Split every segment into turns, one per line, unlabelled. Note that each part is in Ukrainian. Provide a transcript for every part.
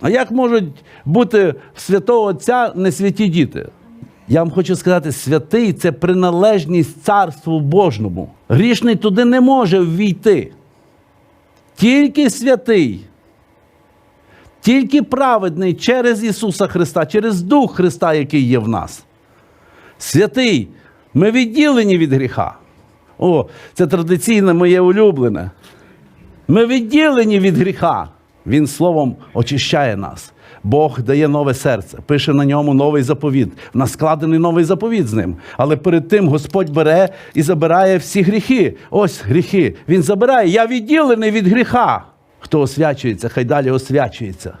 А як можуть бути в святого Отця не святі діти? Я вам хочу сказати, святий це приналежність царству Божному. Грішний туди не може ввійти. Тільки святий, тільки праведний через Ісуса Христа, через Дух Христа, який є в нас. Святий, ми відділені від гріха. О, це традиційне моє улюблене. Ми відділені від гріха. Він словом очищає нас. Бог дає нове серце, пише на ньому новий заповіт. В нас складений новий заповіт з ним. Але перед тим Господь бере і забирає всі гріхи. Ось гріхи. Він забирає. Я відділений від гріха. Хто освячується, хай далі освячується.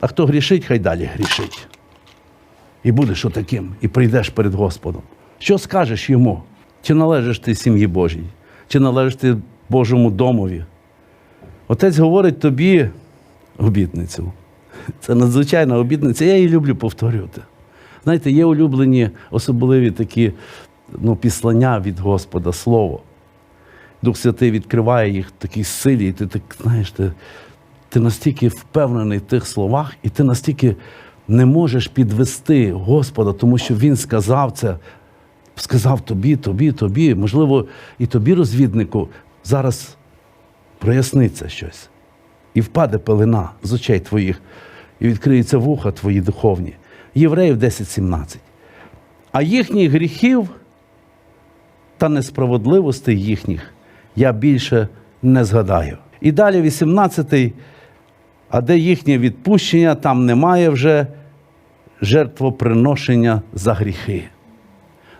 А хто грішить, хай далі грішить. І будеш отаким, і прийдеш перед Господом. Що скажеш йому? Чи належиш ти сім'ї Божій? Чи належиш ти Божому домові? Отець говорить тобі обітницю. Це надзвичайна обітниця. Я її люблю повторювати. Знаєте, є улюблені особливі такі ну, післання від Господа, Слово. Дух Святий відкриває їх в такій силі, і ти так, знаєш, ти, ти настільки впевнений в тих словах, і ти настільки не можеш підвести Господа, тому що Він сказав це, сказав тобі, тобі, тобі. Можливо, і тобі, розвіднику, зараз проясниться щось. І впаде пелена з очей твоїх, і відкриються вуха твої духовні. Євреїв 10.17. А їхніх гріхів та несправедливостей їхніх я більше не згадаю. І далі 18-й, А де їхнє відпущення, там немає вже жертвоприношення за гріхи.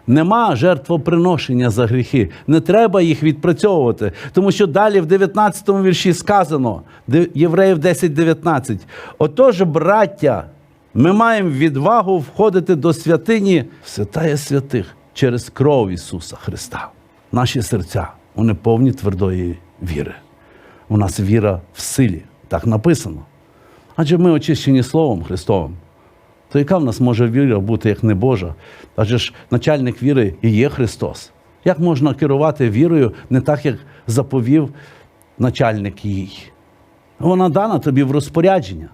Нема жертвоприношення за гріхи. Не треба їх відпрацьовувати. Тому що далі в 19 вірші сказано, Євреїв 10.19. Отож, браття, ми маємо відвагу входити до святині святая святих через кров Ісуса Христа. Наші серця, вони повні твердої віри. У нас віра в силі. Так написано. Адже ми очищені Словом Христовим. То яка в нас може віра бути як не Божа? Адже ж начальник віри і є Христос. Як можна керувати вірою не так, як заповів начальник їй? Вона дана тобі в розпорядження.